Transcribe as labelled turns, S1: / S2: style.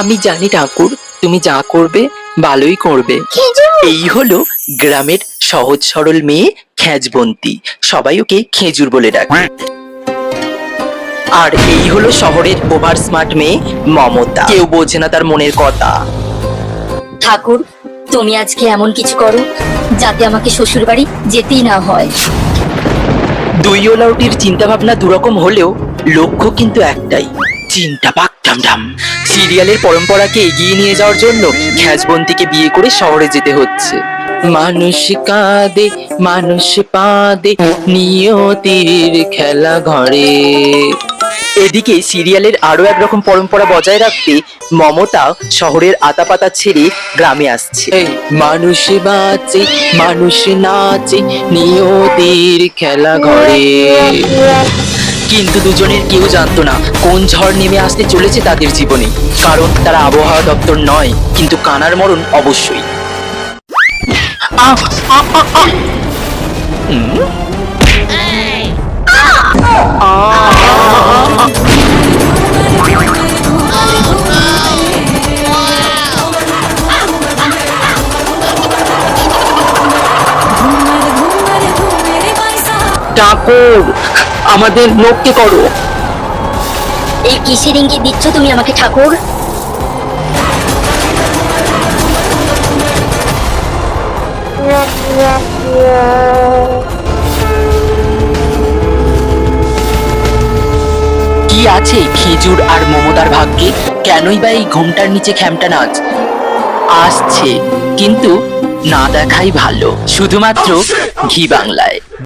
S1: আমি জানি ঠাকুর তুমি যা করবে ভালোই করবে। এই হলো গ্রামের সহজ সরল মেয়ে খ্যাজবন্তি। সবাই ওকে খেজুর বলে ডাকে। আর এই হলো শহরের ওভার স্মার্ট মেয়ে মমতা। কেউ বোঝে না তার মনের কথা।
S2: ঠাকুর তুমি আজকে এমন কিছু করো যাতে আমাকে শ্বশুর বাড়ি যেতেই না হয়।
S1: দুই ওলাউটির চিন্তা ভাবনা দুরকম হলেও লক্ষ্য কিন্তু একটাই চিন্তা পাক ডাম ডাম সিরিয়ালের পরম্পরাকে এগিয়ে নিয়ে যাওয়ার জন্য খ্যাজবন্তিকে বিয়ে করে শহরে যেতে হচ্ছে। মানুষ কাঁদে, মানুষ পাদে, নিয়তির খেলা ঘরে। এদিকে সিরিয়ালের আরও একরকম পরম্পরা বজায় রাখতে মমতা শহরের আতাপাতা ছেড়ে গ্রামে আসছে। মানুষ বাঁচে, মানুষ নাচে, নিয়তির খেলা ঘরে। কিন্তু দুজনের কেউ জানতো না কোন ঝড় নেমে আসতে চলেছে তাদের জীবনে। কারণ তারা আবহাওয়া দপ্তর নয়, কিন্তু কানার মরণ অবশ্যই। ঠাকুর আমাদের লোককে করো।
S2: এই কিসের ইঙ্গিত দিচ্ছ তুমি আমাকে ঠাকুর?
S1: কি আছে খেজুর আর মমতার ভাগ্যে? কেনই বা এই ঘুমটার নিচে খ্যামটা নাচ? আসছে কিন্তু না দেখাই ভালো। শুধুমাত্র ঘি বাংলায়।